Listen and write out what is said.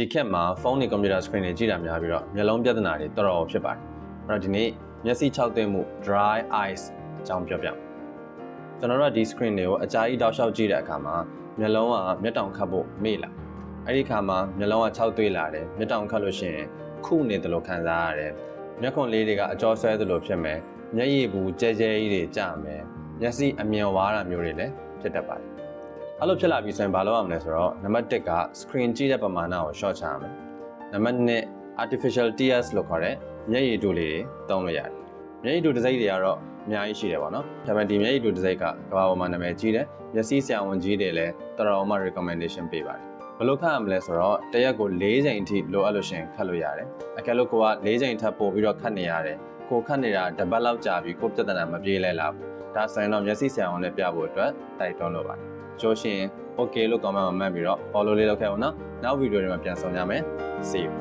ဒီခေတ်မှာဖုန်းတွေကွန်ပျူတာ screen တွေကြည့်တာများပြီးတော့မျက်လုံးပြဿနာတွေတော်တော်ဖြစ်ပါတယ်အဲ့တော့ဒီနေ့မျက်စိခြောက်သွင်းမှု dry eyes အကြောင်းပြောပြမယ်ကျွန်တော်တို့ကဒီ screen တွေကိုအကြာကြီးတောက်လျှောက်ကြည့်တဲ့အခါမှာမျက်လုံးကမျက်တောင်ခတ်ဖို့မေ့လာအဲ့ဒီအခါမှာမျက်လုံးကခြောက်သွေးလာတယ်မျက်တောင်ခတ်လို့ရှိရင်ခုနေတယ်လို့ခံစားရတယ်မျက်ခွန်လေးတွေကအကျော်ဆွဲသလိုဖြစ်မယ်မျက်ရည်ဘူးကြဲကြဲကြီးတွေကျမယ်မျက်စိအမြင်ဝါတာမျိုးတွေလည်းဖြစ်တတ်ပါတယ် အဲ့လိုဖြစ်လာပြီဆိုရင်ဘာလုပ်ရမလဲဆိုတော့နံပါတ်1က screen ကြည့်တဲ့ပမာဏကို short ချရမယ်နံပါတ်2 artificial tears လို့ခေါ်တဲ့မျက်ရည်တူလေးတွေသုံးလို့ရတယ်မျက်ရည်တူတစ်စိမ့်တွေကတော့အများကြီးရှိတယ်ပေါ့နော်ဒါပေမဲ့ဒီမျက်ရည်တူတစ်စိမ့်ကကမ္ဘာပေါ်မှာနာမည်ကြီးတယ်မျက်စိဆရာဝန်ကြီးတွေလည်းတော်တော်မှ recommendation ပေးပါတယ်ဘယ်လိုခတ်ရမလဲဆိုတော့တစ်ရက်ကို၄ချိန်အထိလိုအပ်လို့ရှရင်ခတ်လို့ရတယ်အကယ်လို့ကိုက၄ချိန်ထပ်ပို့ပြီးတော့ခတ်နေရတယ်ကိုခတ်နေတာတစ်ပတ်လောက်ကြာပြီကိုပြဿနာမပြေလဲလား ဒါဆိုရင်တော့မျက်စိဆရာဝန်နဲ့ပြဖို့အတွက်တိုက်တွန်းလိုပါတယ်ကြိုးရှင် okay လို့ comment မှာမှတ်ပြီးတော့ follow လေးလုပ်ခဲ့အောင်နော်နောက်ဗီဒီယိုတွေမှာပြန်ဆောင်ကြမယ် see you